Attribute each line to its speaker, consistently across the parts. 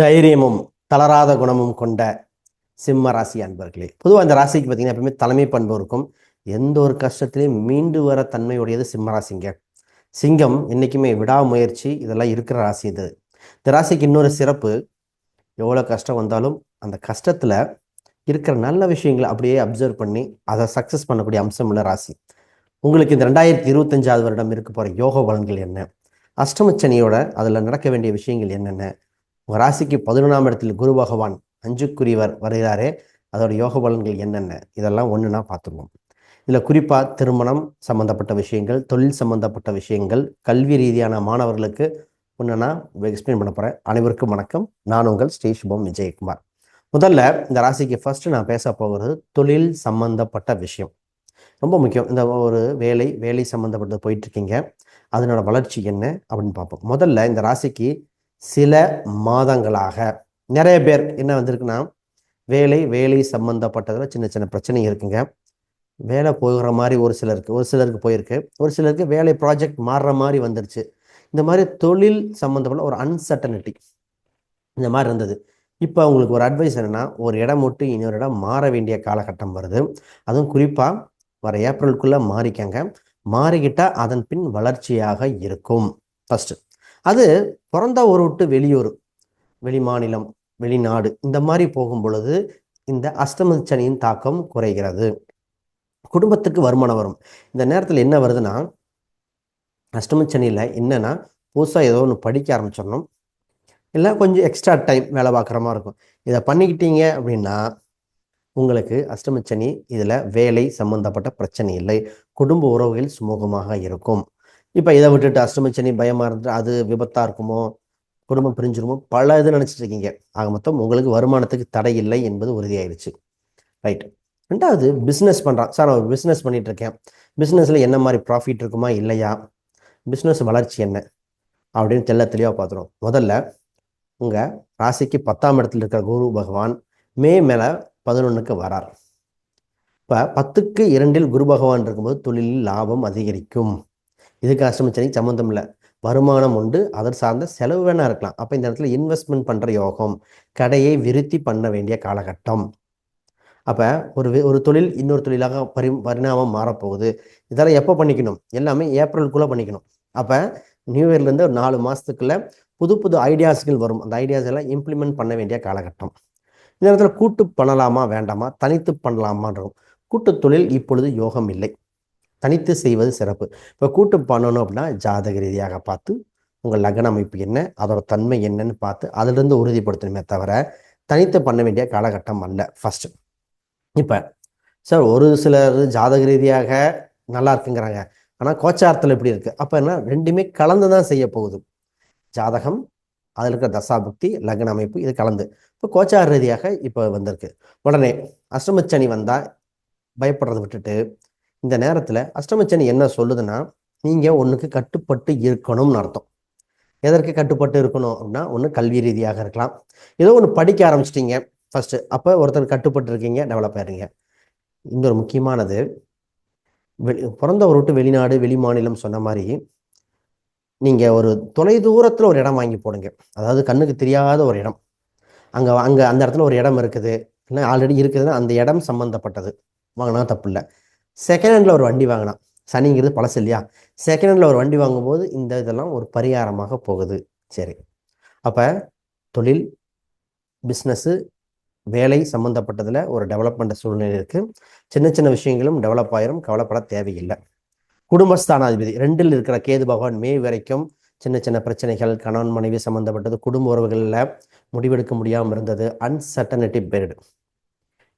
Speaker 1: தைரியமும் தளராத குணமும் கொண்ட சிம்ம ராசி அன்பர்களே. பொதுவாக இந்த ராசிக்கு பார்த்தீங்கன்னா எப்பவுமே தலைமை பண்பு இருக்கும். எந்த ஒரு கஷ்டத்திலையும் மீண்டு வர தன்மையுடையது சிம்ம ராசிங்க. சிங்கம் என்றைக்குமே விடாமுயற்சி இதெல்லாம் இருக்கிற ராசி இது. இந்த ராசிக்கு இன்னொரு சிறப்பு எவ்வளோ கஷ்டம் வந்தாலும் அந்த கஷ்டத்தில் இருக்கிற நல்ல விஷயங்களை அப்படியே அப்சர்வ் பண்ணி அதை சக்ஸஸ் பண்ணக்கூடிய அம்சம் உள்ள ராசி. உங்களுக்கு இந்த ரெண்டாயிரத்தி இருபத்தஞ்சாவது வருடம் இருக்க போகிற யோக பலன்கள் என்ன? அஷ்டமச்சனியோட அதில் நடக்க வேண்டிய விஷயங்கள் என்னென்ன? உங்கள் ராசிக்கு பதினொன்றாம் இடத்தில் குரு பகவான் அஞ்சுக்குரியவர் வருகிறாரே அதோட யோக பலன்கள் என்னென்ன? இதெல்லாம் ஒன்றுனா பார்த்துருவோம். இதில் குறிப்பாக திருமணம் சம்மந்தப்பட்ட விஷயங்கள் தொழில் சம்மந்தப்பட்ட விஷயங்கள் கல்வி ரீதியான மாணவர்களுக்கு ஒன்றுனா எக்ஸ்பிளைன் பண்ண போகிறேன் அனைவருக்கும் வணக்கம். நான் உங்கள் ஸ்ரீ சுபம் விஜயகுமார். முதல்ல இந்த ராசிக்கு ஃபஸ்ட்டு நான் பேச போகிறது தொழில் சம்பந்தப்பட்ட விஷயம். ரொம்ப முக்கியம். இந்த ஒரு வேலை வேலை சம்மந்தப்பட்டது போயிட்டுருக்கீங்க அதனோட வளர்ச்சி என்ன அப்படின்னு பார்ப்போம். முதல்ல இந்த ராசிக்கு சில மாதங்களாக. நிறைய பேர் என்ன வந்திருக்குன்னா வேலை வேலை சம்மந்தப்பட்டதில் சின்ன சின்ன பிரச்சனை இருக்குங்க. வேலை போகிற மாதிரி ஒரு சிலருக்கு ஒரு சிலருக்கு போயிருக்கு. ஒரு சிலருக்கு வேலை ப்ராஜெக்ட் மாறுற மாதிரி வந்துருச்சு. இந்த மாதிரி தொழில் சம்மந்தப்பட்ட ஒரு அன்சர்டனிட்டி இந்த மாதிரி இருந்தது. இப்போ உங்களுக்கு ஒரு அட்வைஸ் என்னென்னா ஒரு இடம் விட்டு இன்னொரு இடம் மாற வேண்டிய காலகட்டம் வருது. அதுவும் குறிப்பாக வர ஏப்ரலுக்குள்ளே மாறிக்கங்க. மாறிக்கிட்டால் அதன் பின் வளர்ச்சியாக இருக்கும். ஃபஸ்ட்டு அது பிறந்த ஊர் விட்டு வெளியூர் வெளி மாநிலம் வெளிநாடு இந்த மாதிரி போகும் பொழுது இந்த அஷ்டம சனியின் தாக்கம் குறைகிறது. குடும்பத்துக்கு வருமானம் வரும். இந்த நேரத்தில் என்ன வருதுன்னா அஷ்டம சனியில் என்னென்னா புதுசாக ஏதோ ஒன்று படிக்க ஆரம்பிச்சிடணும். இல்லை கொஞ்சம் எக்ஸ்ட்ரா டைம் வேலை பார்க்குற மாதிரி இருக்கும். இதை பண்ணிக்கிட்டீங்க அப்படின்னா உங்களுக்கு அஷ்டமச்சனி இதில் வேலை சம்பந்தப்பட்ட பிரச்சனை இல்லை. குடும்ப உறவுகள் சுமூகமாக இருக்கும். இப்போ இதை விட்டுட்டு அஷ்டமச்சனி பயமாக இருந்துட்டு அது விபத்தாக இருக்குமோ குடும்பம் பிரிஞ்சிருமோ பல இது நினச்சிட்டு இருக்கீங்க. ஆக மொத்தம் உங்களுக்கு வருமானத்துக்கு தடை இல்லை என்பது உறுதியாயிருச்சு ரைட் ரெண்டாவது பிஸ்னஸ் பண்ணுறான் சார் நான் ஒரு பிஸ்னஸ் பண்ணிகிட்டு இருக்கேன். பிஸ்னஸில் என்ன மாதிரி ப்ராஃபிட் இருக்குமா இல்லையா? பிஸ்னஸ் வளர்ச்சி என்ன? அப்படின்னு தெல்ல தெளிவாக பார்த்துரும் முதல்ல உங்கள் ராசிக்கு பத்தாம் இடத்துல இருக்கிற குரு பகவான் மே மேலே பதினொன்றுக்கு வரார். இப்போ பத்துக்கு இரண்டில் குரு பகவான் இருக்கும்போது தொழிலில் லாபம் அதிகரிக்கும். இதுக்கு அஷ்டமச்சனி சம்மந்தம் இல்லை. வருமானம் உண்டு. அதர் சார்ந்த செலவு வேணா இருக்கலாம். அப்போ இந்த இடத்துல இன்வெஸ்ட்மெண்ட் பண்ணுற யோகம் கடையை விருத்தி பண்ண வேண்டிய காலகட்டம். அப்போ ஒரு ஒரு தொழில் இன்னொரு தொழிலாக பரி பரிணாமம் மாறப்போகுது. இதெல்லாம் எப்போ பண்ணிக்கணும்? எல்லாமே ஏப்ரலுக்குள்ளே பண்ணிக்கணும். அப்போ நியூ இயர்லேருந்து ஒரு நாலு மாதத்துக்குள்ள புது புது ஐடியாஸ்கள் வரும். அந்த ஐடியாஸ் எல்லாம் இம்ப்ளிமெண்ட் பண்ண வேண்டிய காலகட்டம். இந்த இடத்துல கூட்டு பண்ணலாமா வேண்டாமா தனித்து பண்ணலாமான்றோம் கூட்டு தொழில் இப்பொழுது யோகம் இல்லை. தனித்து செய்வது சிறப்பு. இப்போ கூட்டு பண்ணணும் அப்படின்னா ஜாதக ரீதியாக பார்த்து உங்கள் லக்ன அமைப்பு என்ன அதோட தன்மை என்னன்னு பார்த்து அதிலிருந்து உறுதிப்படுத்தணுமே தவிர தனித்து பண்ண வேண்டிய காலகட்டம் அல்ல. ஃபர்ஸ்ட் இப்போ சார் ஒரு சிலர் ஜாதக ரீதியாக நல்லா இருக்குங்கிறாங்க. ஆனால் கோச்சாரத்தில் எப்படி இருக்குது அப்போ என்ன ரெண்டுமே கலந்து தான் செய்ய போகுது. ஜாதகம் அதில் இருக்கிற தசாபுக்தி லக்ன அமைப்பு இது கலந்து. இப்போ கோச்சார ரீதியாக இப்போ வந்திருக்கு. உடனே அஷ்டமச்சனி வந்தால் பயப்படுறதை விட்டுட்டு இந்த நேரத்தில் அஷ்டமச்சனி என்ன சொல்லுதுன்னா நீங்கள் ஒன்றுக்கு கட்டுப்பட்டு இருக்கணும்னு அர்த்தம். எதற்கு கட்டுப்பட்டு இருக்கணும் அப்படின்னா ஒன்று கல்வி ரீதியாக இருக்கலாம். ஏதோ ஒன்று படிக்க ஆரம்பிச்சிட்டிங்க. ஃபஸ்ட்டு அப்போ ஒருத்தர் கட்டுப்பட்டு இருக்கீங்க டெவலப் ஆயிருங்க ஒரு முக்கியமானது வெளி பிறந்தவர் விட்டு வெளிநாடு வெளி மாநிலம் சொன்ன மாதிரி நீங்கள் ஒரு தொலை தூரத்தில் ஒரு இடம் வாங்கி போடுங்க. அதாவது கண்ணுக்கு தெரியாத ஒரு இடம். அங்கே அங்கே அந்த இடத்துல ஒரு இடம் இருக்குது. இல்லை ஆல்ரெடி இருக்குதுன்னா அந்த இடம் சம்மந்தப்பட்டது வாங்கினா தப்பு இல்லை. செகண்ட் ஹேண்டில் ஒரு வண்டி வாங்கினான். சனிங்கிறது பழசு இல்லையா? செகண்ட் ஹேண்டில் ஒரு வண்டி வாங்கும்போது இந்த இதெல்லாம் ஒரு பரிகாரமாக போகுது. சரி. அப்போ தொழில் பிஸ்னஸ்ஸு வேலை சம்மந்தப்பட்டதில் ஒரு டெவலப்மெண்ட் சூழ்நிலை இருக்குது சின்ன சின்ன விஷயங்களும் டெவலப் ஆயிரும். கவலைப்பட தேவையில்லை. குடும்பஸ்தானாதிபதி. ரெண்டில் இருக்கிற கேது பகவான் மே வரைக்கும் சின்ன சின்ன பிரச்சனைகள் கணவன் மனைவி சம்மந்தப்பட்டது குடும்ப உறவுகளில் முடிவெடுக்க முடியாமல் இருந்தது. அன்சர்டனிட்டி பீரியடு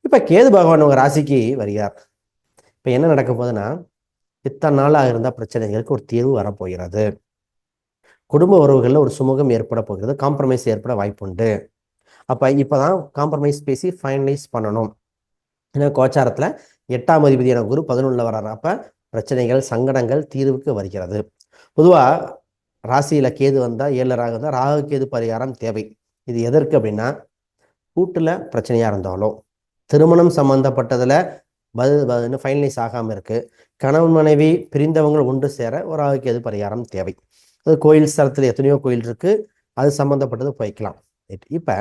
Speaker 1: இப்போ கேது பகவான் உங்கள் ராசிக்கு வருகிறார். இப்போ என்ன நடக்க போகுதுன்னா இத்தனை நாளாக இருந்தால் பிரச்சனைகளுக்கு ஒரு தீர்வு வரப்போகிறது. குடும்ப உறவுகளில் ஒரு சுமூகம் ஏற்பட போகிறது காம்ப்ரமைஸ் ஏற்பட வாய்ப்புண்டு அப்போ இப்போ தான் காம்ப்ரமைஸ் பேசி ஃபைனலைஸ் பண்ணணும். ஏன்னா கோச்சாரத்தில் எட்டாம் அதிபதியான குரு பதினொன்றில் வர்றாரு. அப்போ பிரச்சனைகள் சங்கடங்கள் தீர்வுக்கு வருகிறது. பொதுவாக ராசியில் கேது வந்தால் ஏழில் ராகு வந்தால் ராகு கேது பரிகாரம் தேவை. இது எதற்கு அப்படின்னா கூட்டில் பிரச்சனையாக இருந்தாலும் திருமணம் சம்மந்தப்பட்டதில் பதில் பதில்னு ஃபைனலைஸ் ஆகாமல் இருக்குது கணவன் மனைவி பிரிந்தவங்க ஒன்று சேர ஒரு ஆளுக்கு எது பரிகாரம் தேவை? அது கோயில் ஸ்தலத்தில் எத்தனையோ கோயில் இருக்குது அது சம்மந்தப்பட்டது போய்க்கலாம். இப்போ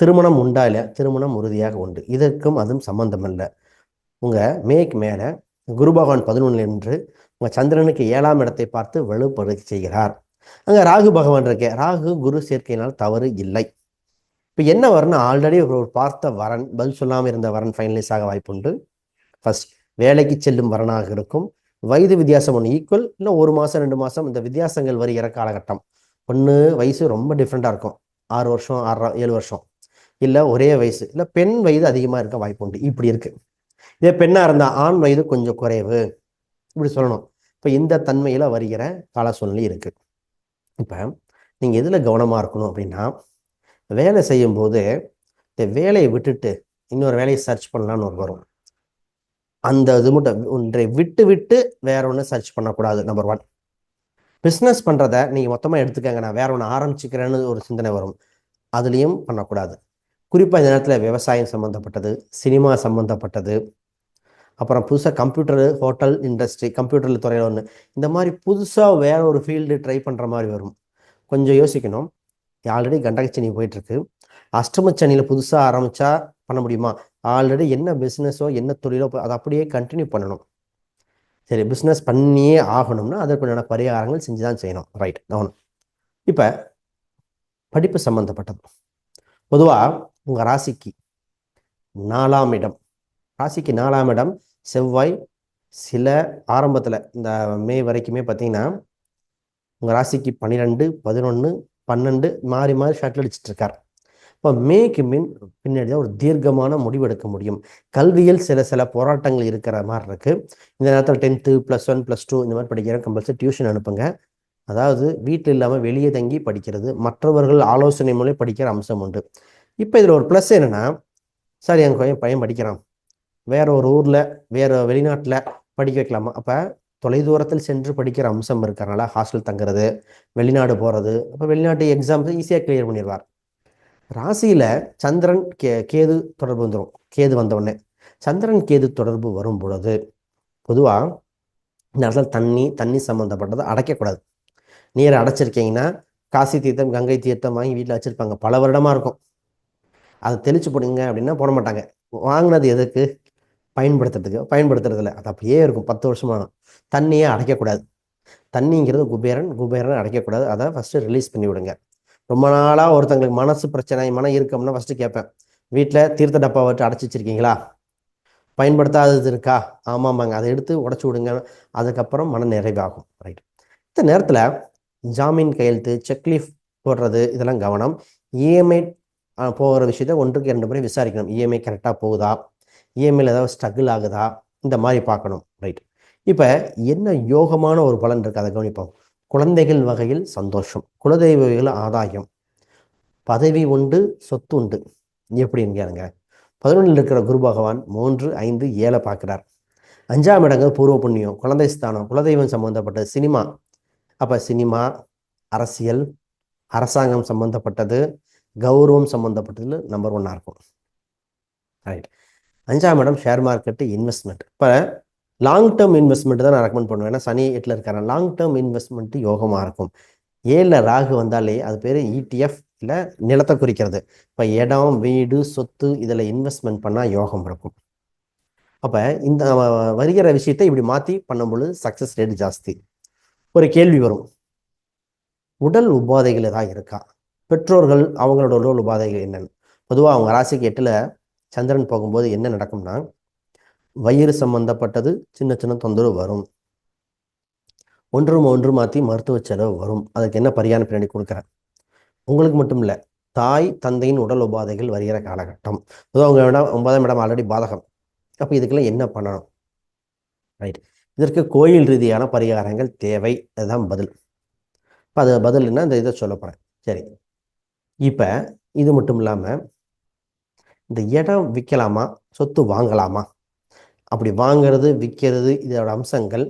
Speaker 1: திருமணம் உண்டா இல்லை திருமணம் உறுதியாக உண்டு. இதற்கும் அதுவும் சம்மந்தம் இல்லை உங்கள் மேக்கு மேலே குரு பகவான் பதினொன்று என்று உங்கள் சந்திரனுக்கு ஏழாம் இடத்தை பார்த்து வலுப்படு செய்கிறார். அங்கே ராகு பகவான் இருக்கே. ராகு குரு சேர்க்கையினால் தவறு இல்லை. இப்போ என்ன வரணும் ஆல்ரெடி ஒரு பார்த்த வரன் பதில் சொல்லாமல் இருந்த வரன் ஃபைனலைஸ் ஆக வாய்ப்புண்டு ஃபர்ஸ்ட் வேலைக்கு செல்லும் வரனாக இருக்கும். வயது வித்தியாசம் ஒன்று ஈக்குவல் இல்லை ஒரு மாதம் ரெண்டு மாதம் இந்த வித்தியாசங்கள் வருகிற காலகட்டம். ஒன்று வயசு ரொம்ப டிஃப்ரெண்ட்டாக இருக்கும். ஆறு வருஷம் ஆறு ஏழு வருஷம். இல்லை ஒரே வயசு இல்லை பெண் வயது அதிகமாக இருக்க வாய்ப்பு உண்டு. இப்படி இருக்குது இதே பெண்ணாக இருந்தால் ஆண் வயது கொஞ்சம் குறைவு. இப்படி சொல்லணும். இப்போ இந்த தன்மையில் வருகிற கால சூழ்நிலை இருக்குது இப்போ நீங்கள் எதில் கவனமாக இருக்கணும் அப்படின்னா வேலை செய்யும்போது இந்த வேலையை விட்டுட்டு இன்னொரு வேலையை சர்ச் பண்ணலான்னு ஒரு வரும். அந்த இது மட்டும் ஒன்றை விட்டு விட்டு வேற ஒன்று சர்ச் பண்ணக்கூடாது நம்பர் ஒன் பிஸ்னஸ் பண்ணுறத நீங்கள் மொத்தமாக எடுத்துக்கங்க நான் வேற ஒன்று ஆரம்பிச்சுக்கிறேன்னு ஒரு சிந்தனை வரும். அதுலேயும் பண்ணக்கூடாது. குறிப்பாக இந்த நேரத்தில் விவசாயம் சம்மந்தப்பட்டது சினிமா சம்மந்தப்பட்டது அப்புறம் புதுசாக கம்ப்யூட்டரு ஹோட்டல் இண்டஸ்ட்ரி கம்ப்யூட்டர் துறையில் ஒன்று இந்த மாதிரி புதுசாக வேற ஒரு ஃபீல்டு ட்ரை பண்ணுற மாதிரி வரும். கொஞ்சம் யோசிக்கணும். ஆல்ரெடி கண்டகச்சனி போயிட்டுருக்கு. அஷ்டமச்சனியில் புதுசாக ஆரம்பித்தா பண்ண முடியுமா? ஆல்ரெடி என்ன பிஸ்னஸோ என்ன தொழிலோ அதை அப்படியே கண்டினியூ பண்ணணும். சரி பிஸ்னஸ் பண்ணியே ஆகணும்னா அதற்குண்டான பரிகாரங்கள் செஞ்சு தான் செய்யணும். ரைட் கவனம் இப்போ படிப்பு சம்மந்தப்பட்டது பொதுவாக உங்கள் ராசிக்கு நாலாம் இடம். ராசிக்கு நாலாம் இடம் செவ்வாய் சில ஆரம்பத்தில் இந்த மே வரைக்குமே பார்த்தீங்கன்னா உங்கள் ராசிக்கு பன்னிரெண்டு பதினொன்று பன்னெண்டு மாறி மாறி ஷட்டில் அடிச்சிட்டு இருக்கார் இப்போ மேக்கு மின் பின்னாடி தான் ஒரு தீர்க்கமான முடிவு எடுக்க முடியும். கல்வியில் சில சில போராட்டங்கள் இருக்கிற மாதிரி இருக்குது இந்த நேரத்தில் tenth plus one plus two இந்த மாதிரி படிக்கிற கம்பல்சரி டியூஷன் அனுப்புங்க. அதாவது வீட்டில் இல்லாமல் வெளியே தங்கி படிக்கிறது மற்றவர்கள் ஆலோசனை மூலம் படிக்கிற அம்சம் உண்டு. இப்போ இதில் ஒரு ப்ளஸ் என்னென்னா சார் என் பையன் பையன் படிக்கிறான். வேற ஒரு ஊரில் வேற வெளிநாட்டில் படிக்க வைக்கலாமா? அப்போ தொலைதூரத்தில் சென்று படிக்கிற அம்சம் இருக்கிறனால ஹாஸ்டல் தங்குறது வெளிநாடு போகிறது அப்போ வெளிநாட்டு எக்ஸாம்ஸ் ஈஸியாக கிளியர் பண்ணிடுவார் ராசியில் சந்திரன் கே கேது தொடர்பு வந்துடும் கேது வந்தவுடனே சந்திரன் கேது தொடர்பு வரும் பொழுது பொதுவாக இந்த இடத்துல தண்ணி தண்ணி சம்மந்தப்பட்டதை அடைக்கக்கூடாது. நீரை அடைச்சிருக்கீங்கன்னா காசி தீர்த்தம் கங்கை தீர்த்தம் வாங்கி வீட்டில் வச்சுருப்பாங்க. பல வருடமாக இருக்கும். அதை தெளிச்சு போடுங்க அப்படின்னா போட மாட்டாங்க வாங்கினது எதுக்கு? பயன்படுத்துறதுக்கு பயன்படுத்துறதில்ல. அது அப்படியே இருக்கும். பத்து வருஷமான தண்ணியே அடைக்கக்கூடாது. தண்ணிங்கிறது குபேரன் குபேரன் அடைக்கக்கூடாது. அதை ஃபஸ்ட்டு ரிலீஸ் பண்ணி விடுங்க ரொம்ப நாளாக ஒருத்தங்களுக்கு மனசு பிரச்சனை மன இருக்கம்னா ஃபஸ்ட்டு கேட்பேன். வீட்டில் தீர்த்த டப்பா வச்சு அடைச்சி வச்சிருக்கீங்களா? பயன்படுத்தாதது இருக்கா? ஆமாமாங்க அதை எடுத்து உடச்சி விடுங்க. அதுக்கப்புறம் மன நிறைவாகும். ரைட் இந்த நேரத்தில் ஜாமீன் கையெழுத்து செக்லீஃப் போடுறது இதெல்லாம் கவனம். இஎம்ஐ போகிற விஷயத்த ஒன்றுக்கு இரண்டு முறை விசாரிக்கணும். இஎம்ஐ கரெக்டாக போகுதா? இஎம்ஐயில் ஏதாவது ஸ்ட்ரகிள் ஆகுதா? இந்த மாதிரி பார்க்கணும். ரைட் இப்போ என்ன யோகமான ஒரு பலன் இருக்குது அதை கவனிப்போம். குழந்தைகள் வகையில் சந்தோஷம். குலதெய்வ வகையில் ஆதாயம். பதவி உண்டு சொத்து உண்டு. எப்படின்னு கேளுங்க. பதினொன்றில் இருக்கிற குரு பகவான் மூன்று ஐந்து ஏழை பார்க்குறார். அஞ்சாம் இடங்கள் பூர்வ புண்ணியம் குழந்தை ஸ்தானம் குலதெய்வம் சம்மந்தப்பட்ட சினிமா. அப்போ சினிமா அரசியல் அரசாங்கம் சம்மந்தப்பட்டது கௌரவம் சம்மந்தப்பட்டதில் நம்பர் ஒன்னாக இருக்கும். ரைட் அஞ்சாம் இடம் ஷேர் மார்க்கெட்டு இன்வெஸ்ட்மெண்ட் இப்போ லாங் டேர்ம் இன்வெஸ்ட்மெண்ட் தான் நான் ரெக்கமெண்ட் பண்ணுவேன். ஏன்னா சனி எட்டில் இருக்காரு. லாங் டேர்ம் இன்வெஸ்ட்மெண்ட் யோகமாக இருக்கும். ஏழில் ராகு வந்தாலே அது பேர் இடிஎஃப் இல்லை நிலத்தை குறிக்கிறது. இப்போ இடம் வீடு சொத்து இதில் இன்வெஸ்ட்மெண்ட் பண்ணால் யோகம் இருக்கும். அப்போ இந்த வருகிற விஷயத்தை இப்படி மாற்றி பண்ணும் பொழுது சக்ஸஸ் ரேட் ஜாஸ்தி. ஒரு கேள்வி வரும். உடல் உபாதைகள் ஏதாவது இருக்கா? பெற்றோர்கள் அவங்களோட உடல் உபாதைகள் என்னென்னு? பொதுவாக அவங்க ராசிக்கு எட்டில் சந்திரன் போகும்போது என்ன நடக்கும்னா வயிறு சம்பந்தப்பட்டது சின்ன சின்ன தொந்தரவு வரும். ஒன்றும் ஒன்று மாற்றி மருத்துவ செலவு வரும். அதுக்கு என்ன பரிகாரம் பின்னாடி கொடுக்குறேன்? உங்களுக்கு மட்டும் இல்லை தாய் தந்தையின் உடல் உபாதைகள் வருகிற காலகட்டம். அதுவும் அவங்க இடம் ஒன்பதாம் இடம் ஆல்ரெடி பாதகம். அப்போ இதுக்கெல்லாம் என்ன பண்ணணும்? ரைட் இதற்கு கோயில் ரீதியான பரிகாரங்கள் தேவை. அதுதான் பதில். இப்போ அது பதில்னா இந்த இதை சொல்ல போகிறேன் சரி. இப்போ இது மட்டும் இல்லாமல் இந்த இடம் விற்கலாமா சொத்து வாங்கலாமா? அப்படி வாங்கிறது விற்கிறது இதோட அம்சங்கள்.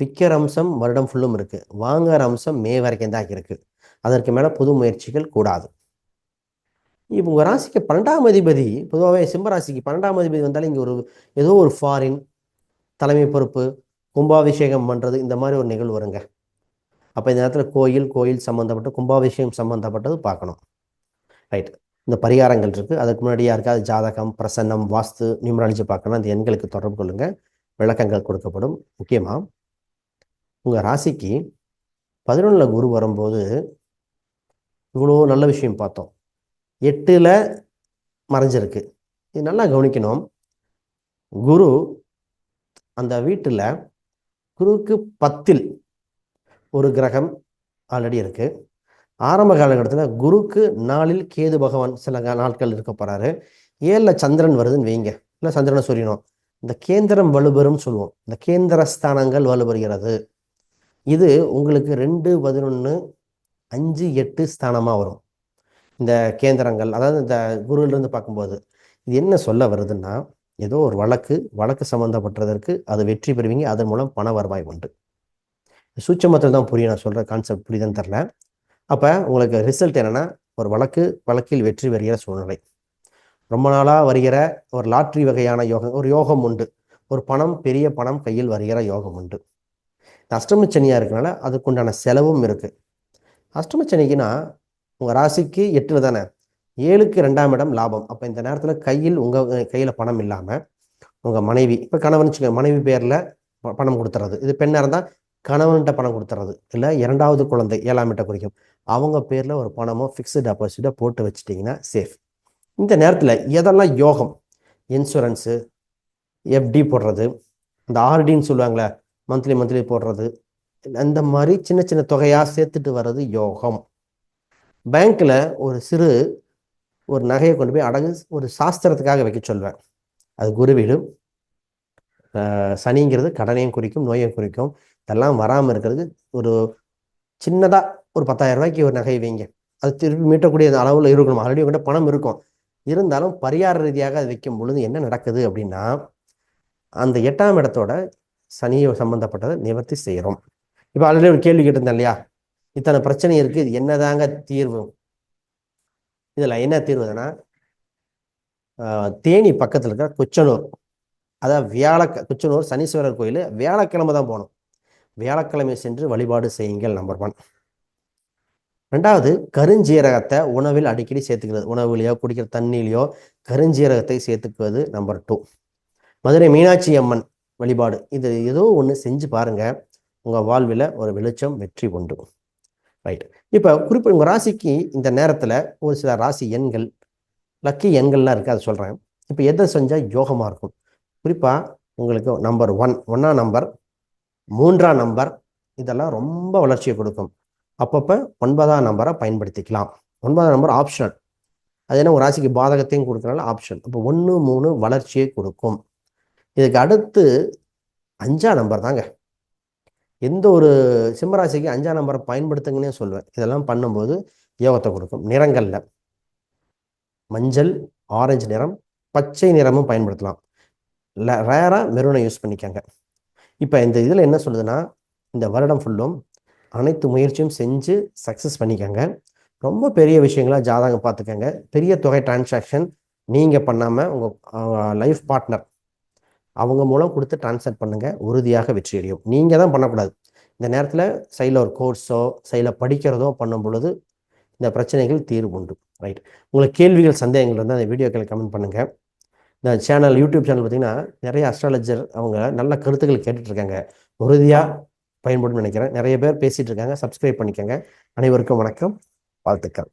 Speaker 1: விற்கிற அம்சம் வருடம் ஃபுல்லும் இருக்குது வாங்குற அம்சம் மே வரைக்கும் தான் இருக்குது அதற்கு மேலே புது முயற்சிகள் கூடாது. இப்போ உங்கள் ராசிக்கு பன்னெண்டாம் அதிபதி பொதுவாகவே சிம்மராசிக்கு பன்னெண்டாம் அதிபதி வந்தாலும் இங்கே ஒரு ஏதோ ஒரு ஃபாரின் தலைமை பொறுப்பு கும்பாபிஷேகம் பண்ணுறது இந்த மாதிரி ஒரு நிகழ்வு வருங்க. அப்போ இந்த நேரத்தில் கோயில் கோயில் சம்மந்தப்பட்ட கும்பாபிஷேகம் சம்மந்தப்பட்டது பார்க்கணும். ரைட் இந்த பரிகாரங்கள் இருக்குது அதுக்கு முன்னாடி யாருக்காவது ஜாதகம் பிரசன்னம் வாஸ்து நியூமராலஜி பார்க்கணும் அந்த எண்களுக்கு தொடர்பு கொள்ளுங்க. விளக்கங்கள் கொடுக்கப்படும். முக்கியமாக உங்கள் ராசிக்கு பதினொன்றில் குரு வரும்போது இவ்வளோ நல்ல விஷயம் பார்த்தோம். எட்டில் மறைஞ்சிருக்கு. இது நல்லா கவனிக்கணும். குரு அந்த வீட்டில் குருவுக்கு பத்தில் ஒரு கிரகம் ஆல்ரெடி இருக்குது ஆரம்ப காலகட்டத்தில் குருக்கு நாளில் கேது பகவான் சில நாட்கள் இருக்க போறாரு. ஏழில் சந்திரன் வருதுன்னு வைங்க. இல்லை சந்திரனை சொல்லினோம் இந்த கேந்திரம் வலுபெறும் சொல்லுவோம். இந்த கேந்திர ஸ்தானங்கள் வலுப்பெறுகிறது இது உங்களுக்கு ரெண்டு பதினொன்று அஞ்சு எட்டு ஸ்தானமாக வரும். இந்த கேந்திரங்கள் அதாவது இந்த குருவிலிருந்து பார்க்கும்போது. இது என்ன சொல்ல வருதுன்னா ஏதோ ஒரு வழக்கு வழக்கு சம்மந்தப்பட்டதற்கு அது வெற்றி பெறுவீங்க. அதன் மூலம் பண வருவாய் உண்டு. சூட்சமத்தில் தான் புரியும் நான் சொல்கிற கான்செப்ட் புரியுதுன்னு தெரில அப்போ உங்களுக்கு ரிசல்ட் என்னென்னா ஒரு வழக்கு வழக்கில் வெற்றி பெறுகிற சூழ்நிலை. ரொம்ப நாளாக வருகிற ஒரு லாட்ரி வகையான யோகம் ஒரு யோகம் உண்டு. ஒரு பணம் பெரிய பணம் கையில் வருகிற யோகம் உண்டு. இந்த அஷ்டமச்சனியாக இருக்கனால அதுக்குண்டான செலவும் இருக்குது அஷ்டமச்சனிக்குன்னா உங்கள் ராசிக்கு எட்டில் தானே? ஏழுக்கு ரெண்டாம் இடம் லாபம். அப்போ இந்த நேரத்தில் கையில் உங்கள் கையில் பணம் இல்லாமல் உங்கள் மனைவி இப்போ கணவன் மனைவி பேரில் பணம் கொடுத்துறது. இது பெண்ணாக இருந்தால் கணவன்கிட்ட பணம் கொடுத்துறது இல்லை இரண்டாவது குழந்தை ஏழாம் இட்ட குறிக்கும் அவங்க பேரில் ஒரு பணமோ ஃபிக்ஸ்டு டெபாசிட்டோ போட்டு வச்சிட்டிங்கன்னா சேஃப் இந்த நேரத்தில் எதெல்லாம் யோகம்? இன்சூரன்ஸு எஃப்டி போடுறது இந்த ஆர்டின்னு சொல்லுவாங்களே மந்த்லி மந்த்லி போடுறது அந்த மாதிரி சின்ன சின்ன தொகையாக சேர்த்துட்டு வர்றது யோகம். பேங்க்கில் ஒரு சிறு ஒரு நகையை கொண்டு போய் அடகு ஒரு சாஸ்திரத்துக்காக வைக்க சொல்வேன். அது குருவிடும் ஆஹ் சனிங்கிறது கடனையும் குறிக்கும் நோயையும் குறிக்கும். இதெல்லாம் வராமல் இருக்கிறது ஒரு சின்னதாக ஒரு பத்தாயிரம் ரூபாய்க்கு ஒரு நகை வைங்க. அது திருப்பி மீட்டக்கூடிய அளவில் இருக்கணும். ஆல்ரெடி உங்கள்கிட்ட பணம் இருக்கும். இருந்தாலும் பரிகார ரீதியாக அது வைக்கும் பொழுது என்ன நடக்குது அப்படின்னா அந்த எட்டாம் இடத்தோட சனியை சம்மந்தப்பட்டதை நிவர்த்தி செய்கிறோம் இப்போ ஆல்ரெடி ஒரு கேள்வி கேட்டிருந்தேன் இல்லையா? இத்தனை பிரச்சனை இருக்குது இது என்னதாங்க தீர்வு? இதில் என்ன தீர்வுதுன்னா தேனி பக்கத்தில் இருக்கிற குச்சனூர். அதாவது வியாழக்க குச்சனூர் சனீஸ்வரர் கோயில் வியாழக்கிழமை தான் போகணும். வியாழக்கிழமை சென்று வழிபாடு செய்யுங்கள் நம்பர் ஒன் ரெண்டாவது கருஞ்சீரகத்தை உணவில் அடிக்கடி சேர்த்துக்கிறது. உணவுலையோ குடிக்கிற தண்ணியிலையோ கருஞ்சீரகத்தை சேர்த்துக்குவது நம்பர் டூ மதுரை மீனாட்சி அம்மன் வழிபாடு. இது ஏதோ ஒன்று செஞ்சு பாருங்க. உங்கள் வாழ்வில் ஒரு வெளிச்சம் வெற்றி உண்டு. ரைட் இப்போ குறிப்பிட்ட உங்கள் ராசிக்கு இந்த நேரத்தில் ஒரு சில ராசி எண்கள் லக்கி எண்கள்லாம் இருக்குது அதை சொல்கிறேன் இப்போ எதை செஞ்சால் யோகமாக இருக்கும்? குறிப்பாக உங்களுக்கு நம்பர் ஒன் ஒன்றா நம்பர் மூன்றாம் நம்பர் இதெல்லாம் ரொம்ப வளர்ச்சியை கொடுக்கும். அப்பப்போ ஒன்பதாம் நம்பரை பயன்படுத்திக்கலாம். ஒன்பதாம் நம்பர் ஆப்ஷனல் அது என்ன? ஒரு ராசிக்கு பாதகத்தையும் கொடுக்கறனால ஆப்ஷன் இப்போ ஒன்று மூணு வளர்ச்சியை கொடுக்கும். இதுக்கு அடுத்து அஞ்சாம் நம்பர் தாங்க. எந்த ஒரு சிம்மராசிக்கு அஞ்சாம் நம்பரை பயன்படுத்துங்கன்னே சொல்லுவேன் இதெல்லாம் பண்ணும்போது யோகத்தை கொடுக்கும். நிறங்களில். மஞ்சள் ஆரஞ்சு நிறம் பச்சை நிறமும் பயன்படுத்தலாம். ரேராக மெருனை யூஸ் பண்ணிக்கங்க. இப்போ இந்த இதில் என்ன சொல்லுதுன்னா இந்த வருடம் ஃபுல்லும் அனைத்து முயற்சியும் செஞ்சு சக்ஸஸ் பண்ணிக்கோங்க. ரொம்ப பெரிய விஷயங்களா ஜாதகம் பார்த்துக்கோங்க. பெரிய தொகை டிரான்சாக்ஷன் நீங்கள் பண்ணாமல் உங்கள் லைஃப் பார்ட்னர் அவங்க மூலம் கொடுத்து டிரான்ஸ்ஃபர் பண்ணுங்கள் உறுதியாக வெற்றி அடையும். நீங்கள் தான் பண்ணக்கூடாது. இந்த நேரத்தில் சைடில் ஒரு கோர்ஸோ சைடில் படிக்கிறதோ பண்ணும் பொழுது இந்த பிரச்சனைகள் தீர்வு உண்டு. ரைட் உங்களுக்கு கேள்விகள் சந்தேகங்கள் இருந்தால் அந்த வீடியோக்களை கமெண்ட் பண்ணுங்கள் இந்த சேனல் யூடியூப் சேனல் பார்த்தீங்கன்னா நிறைய அஸ்ட்ராலஜர் அவங்க நல்ல கருத்துக்கள் கேட்டுட்ருக்காங்க. உறுதியாக பயன்படும் நினைக்கிறேன். நிறைய பேர் பேசிகிட்டு இருக்காங்க சப்ஸ்கிரைப் பண்ணிக்கோங்க. அனைவருக்கும் வணக்கம். வாழ்த்துக்கள்.